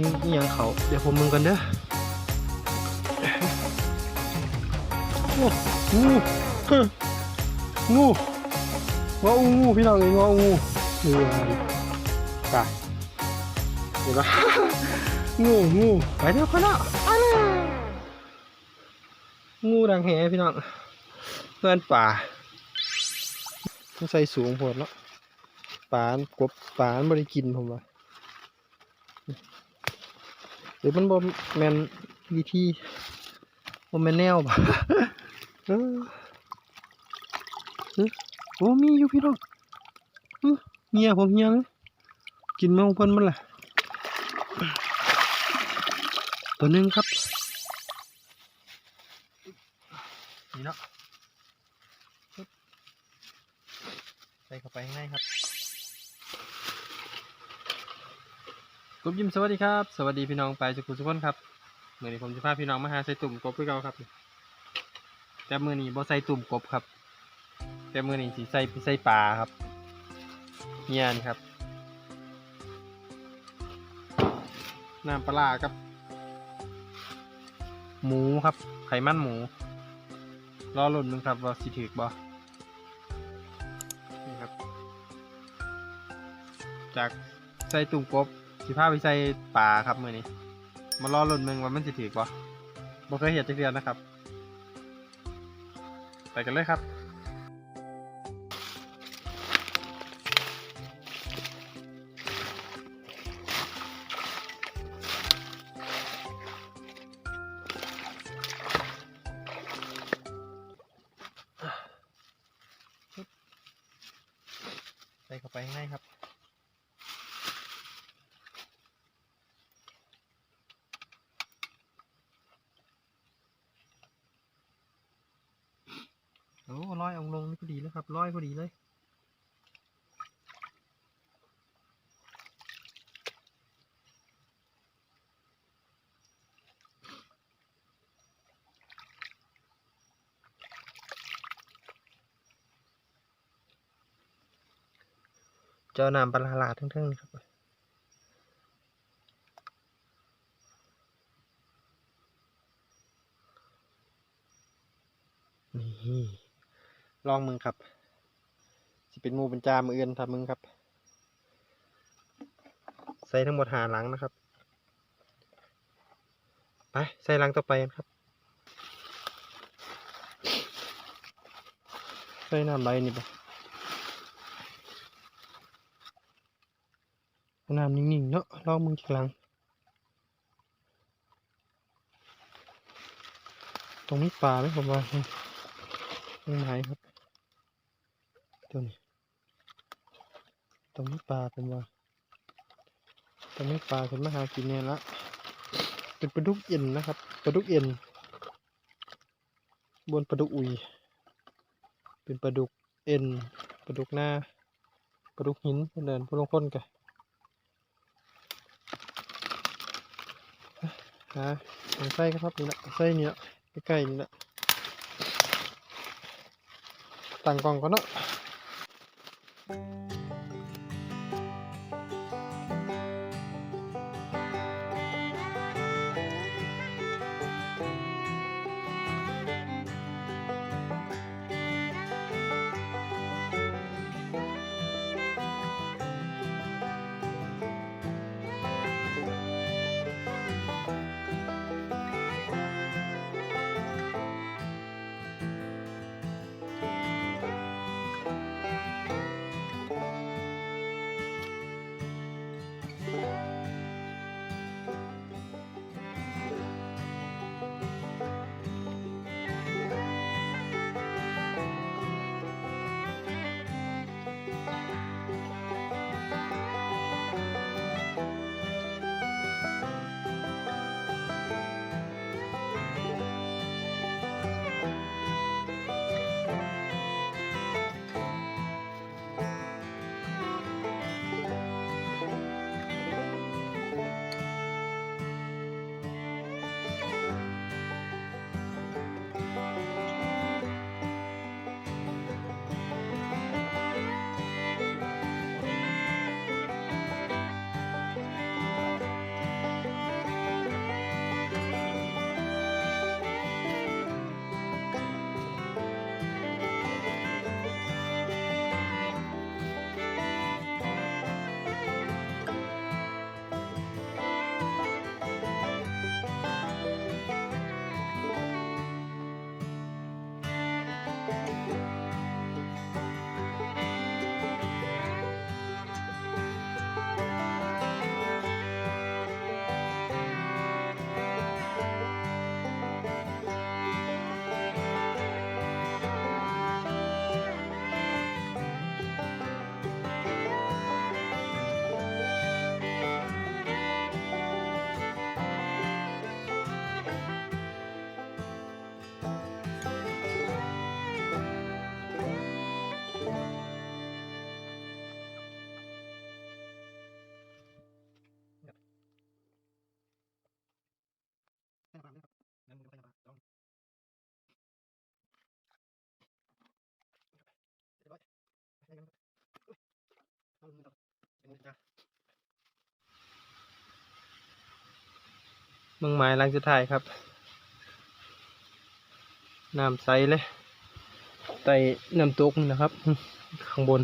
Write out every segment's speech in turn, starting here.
เป็นอย่างเขา เดี๋ยวผมมึงกันเด้อโอ้งูเฮ้งูงองูพี่น้องเอ้ยงองูเออไปเห็นปะงูงูไปเด้อพ่อเนาะไปเลยงูดังแหพี่น้องเพื่อนป่ามันใส่สูงโพดเนาะป่านกบป่านบริกินผมว่าห รือมันบ่แมนวิธีบ่แมนแนวบ่เออโอ้มีอยู่พี่น้องเงียผมเงียเลยกินมาของเพิ่นมันล่ะ ตัวหนึ่งครับ นี่เนาะ กบยิ้มสวัสดีครับ สวัสดีพี่น้องไปสุขุสุขคนครับเมื่อนี้ผมจะพาพี่น้องมาหาใส่ตุ่มกบเพื่อเก่าครับ แต่มือนี้บ่ใส่ตุ่มกบครับ แต่มือนี้สีใส่ใส่ปลาครับเงียนครับน้ำปลาครับ หมูครับ ไขมันหมูรอหล่นมึงครับว่าสิถือกบ่นี่ครับ จากใส่ตุ่มกบ สิพาไปใส่ปลาครับมือนี้มารอหล่นมึงว่ามันสิถือกบ่บ่เคยเห็นจักเดือนนะครับ ไปกันเลยครับใส่เข้าไปข้างในครับ โอ้ร้อยองลง นี่พอดีเลยครับร้อยพอดีเลยเจ้าน้ำปลาลาทั้งๆครับนี่ ลองมึงครับสิเป็นมูเป็นจามือเอื่นทำมึงครับ ใส่ทั้งหมดหาหลังนะครับ ไป ใส่หลังต่อไปครับ ใส่น้ำใบนี่ปะน้ำนิ่งๆเนาะลองมึงทีหลังตรงนี้ปลาไหมผมว่าตรงไหนครับ ตัวนี้ตรงนี้ปลาเป็นว่าตรงนี้ปลาเป็นมาหากินเนี่ยละเป็นปลาดุกเอ็นนะครับปลาดุกเอ็นบนปลาดุกอุยเป็นปลาดุกเอ็นปลาดุกหน้าปลาดุกหินเพิ่นเดินพวกลงพ้นกันหาหาไส้ครับนี่ละไส้นี่ละใกล้ๆนี่ละตั้งกล้องก่อนเนาะ Música มืองหมายหลังสุดท้ายครับ น้ำใสเลยไต่น้ำตกนะครับ ข้างบน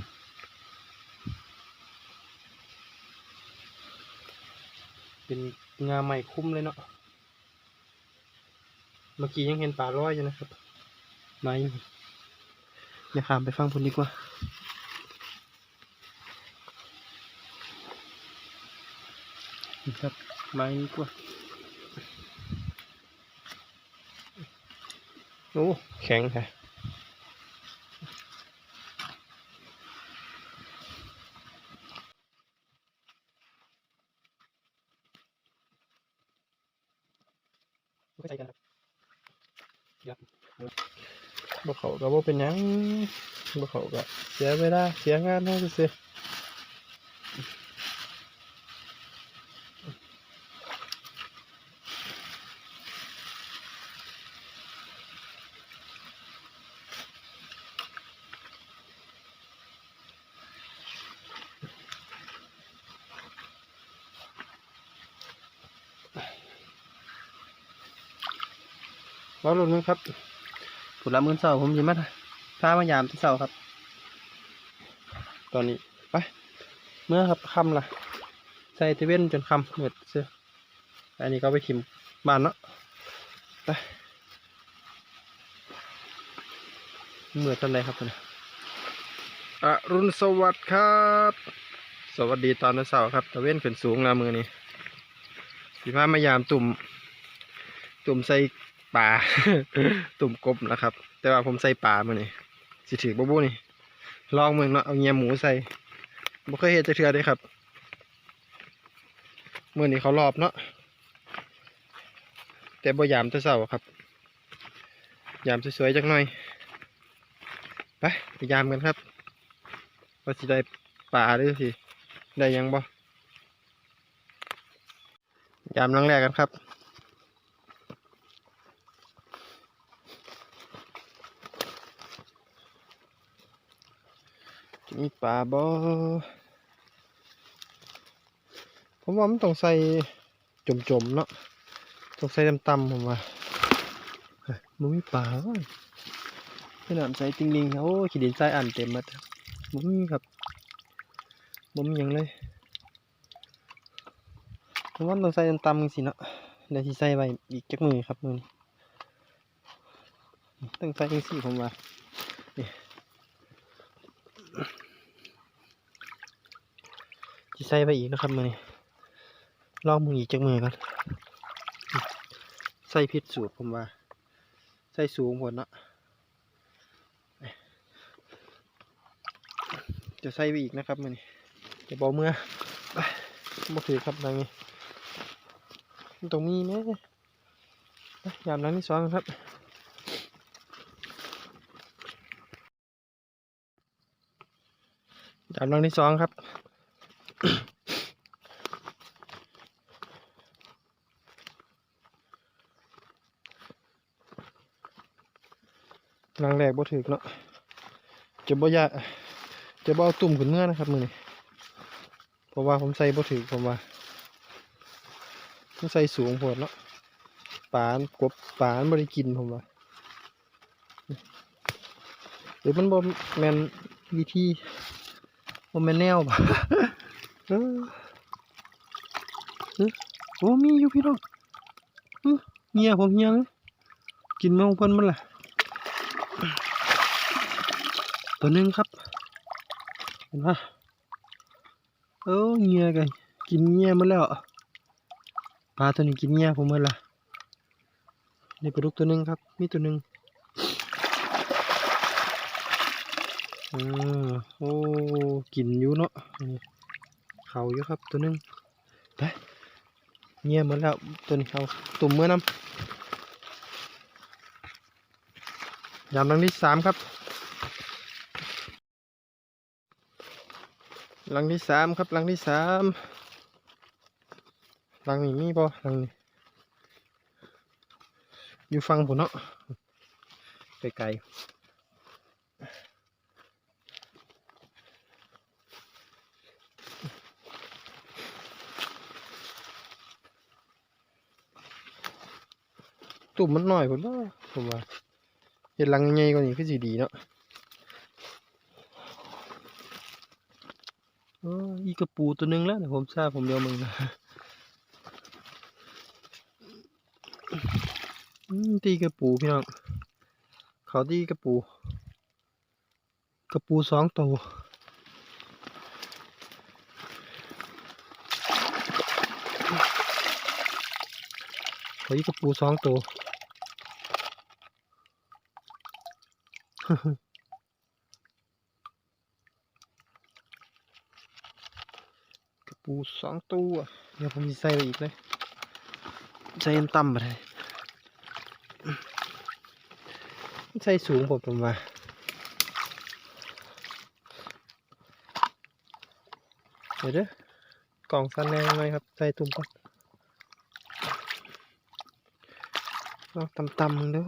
เป็นงาใหม่คุ้มเลยเนาะ เมื่อกี้ยังเห็นปลาร้อยอยู่นะครับมาอยู่เดี๋ยวข้ามไปฟังพุ่นดีกว่าครับไม้นี้กว่า โอ้แข็งแท้ไม่ใช่กันครับเดี๋ยวบ่เขาก็บ่เป็นหยังบ่เขาก็เสียเวลาเสียงานเท่าซื่อ ๆรอรุ่นนึงครับผุดละมื่นเสาผมยิมาพามายามที่เสาครับ ตอนนี้ไปเมื่อครับค่ำละใส่เทเว่นจนค่ำเหมือดเสื้ออันนี้ก็ไปถิ่มบ้านเนาะไปเหมือดทันใดครับเนี่ยอรุณสวัสดิ์ครับ สวัสดีตอนเช้าครับตะเว้นขึ้นสูงนะมือนี้พี่พามายามตุ่ม ตุ่มใส่ ป่าตุ่มกบนะครับ แต่ว่าผมใส่ป่ามือนี้สิถือบูบูนี่ลองเมืองเนาะเอาเงียหมูใส่บ่เคยเห็นจะเทือเลยครับเมื่อนี้เขารอบเนาะแต่บ่ยามแต่เช้าครับ ยามสวยๆจักหน่อยไปไปยามกันครับว่าสิได้ป่าหรือสิได้ยังบ่ยามลังแรกกันครับ มีปลาบ่ผมว่ามันต้องใส่จมๆเนาะต้องใส่ตำๆผมว่ามันมีปลาขนาดใส่ติงลิงโอ้ขีดินใส่อันเต็มหมดมันมีครับมันมีหยังเลยผมว่าต้องใส่ตำๆสิเนาะเดี๋ยวที่ใส่ไว้อีกจักมือครับมือนี้ต้องใส่จังสี่ผมว่า จะ ใส่ไปอีกนะครับมือนี้ลองมืออีกจากมือก่อนใส่ผิดสูตรผมว่า ใส่สูงผลเนาะจะใส่ไปอีกนะครับมือนี้จะบอกเมื่อไปบ่ถือครับทางนี้มันตรงนี้เนี่ยามนั้นที่สองครับยามนั้นที่สองครับ ลังแรกบ่ถึกเนาะจะบ่ยากจะบ่เอาตุ่มขึ้นเมื่อนะครับมือนี้เพราะว่าผมใส่บ่ถึกผมว่าผมใส่สูงโพดเนาะปานกบปานบ่ได้กินผมว่าหรือมันบ่แมนวิธีบ่แมนแนวบ่เออเออโอ้มีอยู่พี่น้องเงียผมเงียเลยกินมาของเพิ่นมันล่ะ ตัวหนึ่งครับ เห็นปะเอ้เงี้ยกันกินเงี้ยมาแล้วปลาตัวนี้กินเงี้ยผมหมดละนี่ปลาดุกตัวหนึ่งครับ มีตัวหนึ่งอโอ้กินอยู่เนาะนี่เขาอยู่ครับตัวหนึ่งไปเงี้ยมดแล้วตัวนี้เขาตุ่มเมื่อน้ำ ยามหลังที่สามครับ หลังที่สามครับ หลังที่สามหลังนี้มีบ่หลังนี้อยู่ฟังผมเนาะไกลๆตุ่มมันหน่อยผมว่าผมว่า เฮ็ดรังใหญ่กว่านี้คือสิดีเนาะอีกระปูตัวหนึงแล้วเดี๋ยวผมทราบผมเดียวมึงนะตีกระปูพี่น้องเขาตีกระปู กระปูสองตัวเขาอีกระปูสองตัว กระปูสองตัวเดี๋ยวผมจะใส่ไปอีกเลยใส่อันต่ำไปเลยใส่สูงผมผมว่าเดี๋ยวเด้อกล่องสันแรงเลยครับ ใส่ตุ่มก่อนลองต่ำๆมึงเด้อ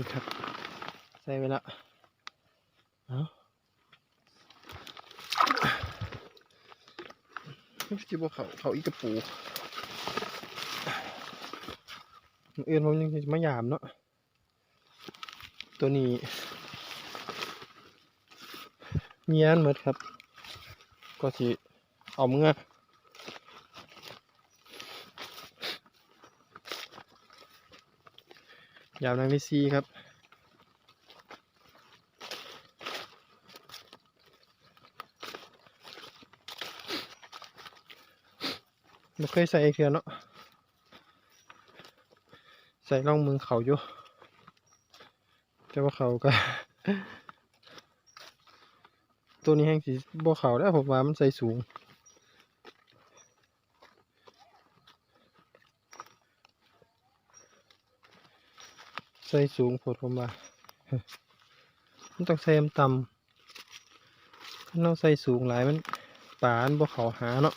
นี่ครับ ใส่ไปละเอา จิบเขาเขาอีกกระปูเอื่นผมยังจะมายามเนาะตัวนี้เมียนหมดครับ ก็สิเอาเมือยาวนางวิซีครับ ไม่เคยใส่เพียเนาะใส่ร่องมือเขาอยู่แต่ว่าเขาก็ตัวนี้แห้งสีบ่เขาแล้วผมว่ามันใส่สูงใส่สูงโพดผมว่ามันต้องใส่ต่ำถ้าเราใส่สูงหลายมันปานบ่เขาหาเนาะ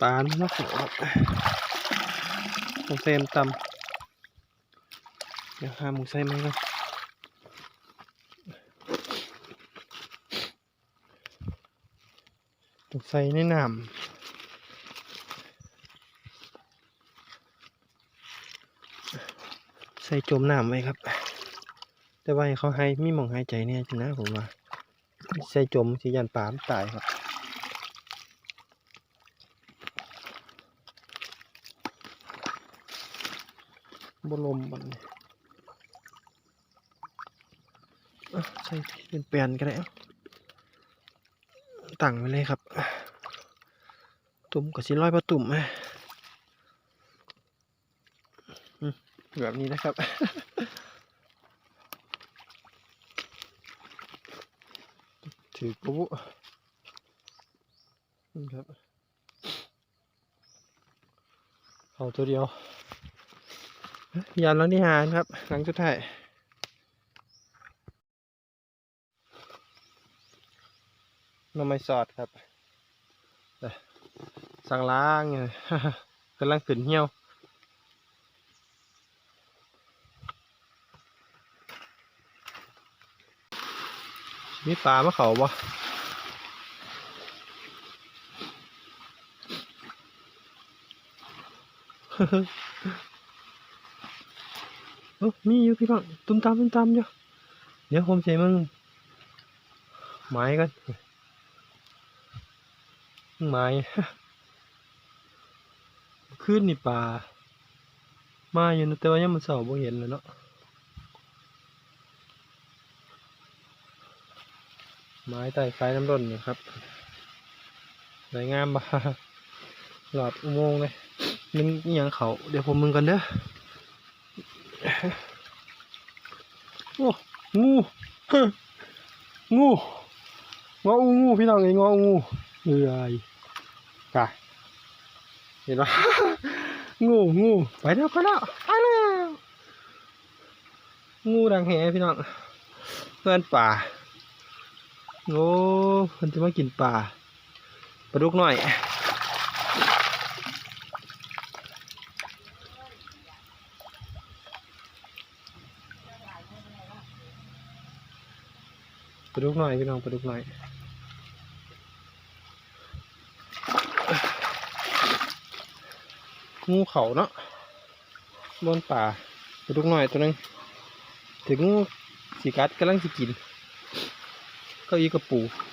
ปานมะเขือต้องเซมตำเดี๋ยวหาหมูใส่ไหมครับต้องใส่ในน้ำใส่จมน้ำไว้ครับ แต่ว่าเขาให้มีมองหายใจเนี่ยจังนะผมว่า ใส่จมสิยันปามตายครับบลมบันอะใส่เป็นแปลนก็ได้เอ้าตั้งไว้เลยครับ ตุ่มกับสิร้อยประตุ่มอะอืมแบบนี้นะครับ ถือปุ๊บนี่ครับเอาตัวเดียวยานลังที่หารครับ หลังสุดท้ายน้ำไม้สอดครับ สั่งล้างไงกำลังขึ้นเหี่ยว มีปลามาเขาบ่เออมีอยู่พี่น้องตุ้มตามตุ้มตามอยู่เดี๋ยวผมใส่มึงไม้กันไม้ขึ้นนี่ป่ามาอยู่นะแต่ว่ายังมันเสาบ่เห็นเลยเนาะ ไม้ใต้ไฟน้ำร้นนี่ครับสวยงามบ่หลอดอุโมงค์เลยมันอหย่างเขาเดี๋ยวผมมึงกันเด้อโอ้งูงูงอูงูพี่น้องไอ้งออูงูเอ้ยกะเห็นปะงูงูไปแล้วไปแล้วไปแล้วงูดังแหพี่น้องเพื่อนป่า โอ้มันจะมากินปลาปลาดุกหน่อยปลาดุกหน่อยพี่น้องปลาดุกหน่อยงูเขาเนาะบนป่าปลาดุกหน่อยตัวนึงถึงงูสีกัดกำลังจะกิน เก็อีก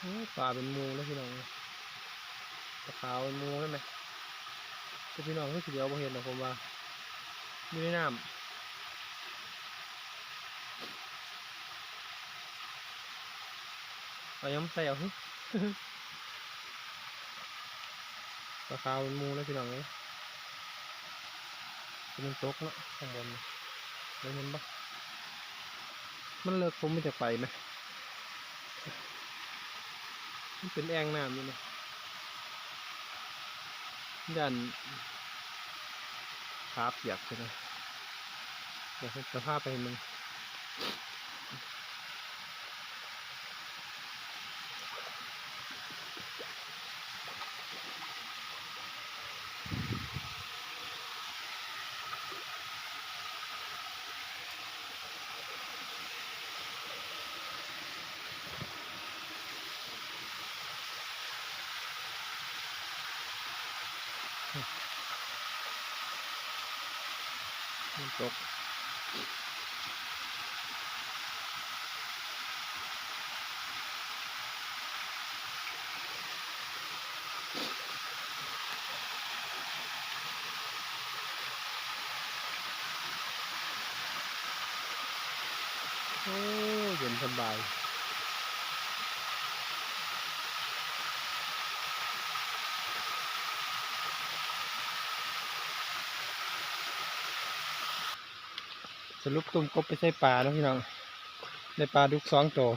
ปูโอ้ยป่าเป็นมูแล้วพี่น้องปลาขาวเป็นมูแล้วไหมแต่พี่น้องก็สิเดียวบ่เห็นหรอกผมว่าอยู่ในน้ำเอาย้ำใส่เอาปลาขาวเป็นมูแล้วพี่น้องเลยเป็นมันตกเนาะข้างบนได้เห็นปะมันเลิกผมไม่จะไปไหม มันเป็นแอ่งน้ำอยู่นะยันขาเปียกใช่ไหมเดี๋ยวจะพาไปมึง ตกโอ้เย็นสบาย รุปตุ่มกบไปใส่ปลาแล้วพี่น้องได้ปลาดุกสองตัว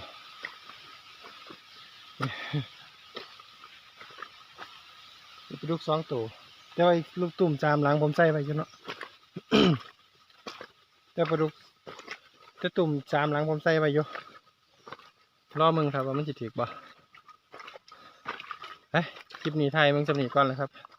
ไปลาดุกสองตัวแต่ว่าลูกตุ่มจามหลังผมใส่ไปอยู่เนาะแต่ปลาดุกแต่ตุ่มจามหลังผมใส่ไปอยู่รอมึงครับว่ามันจะถือบ่ไปคลิปนี้ไทยมึงสำนีก่อนเลยครับ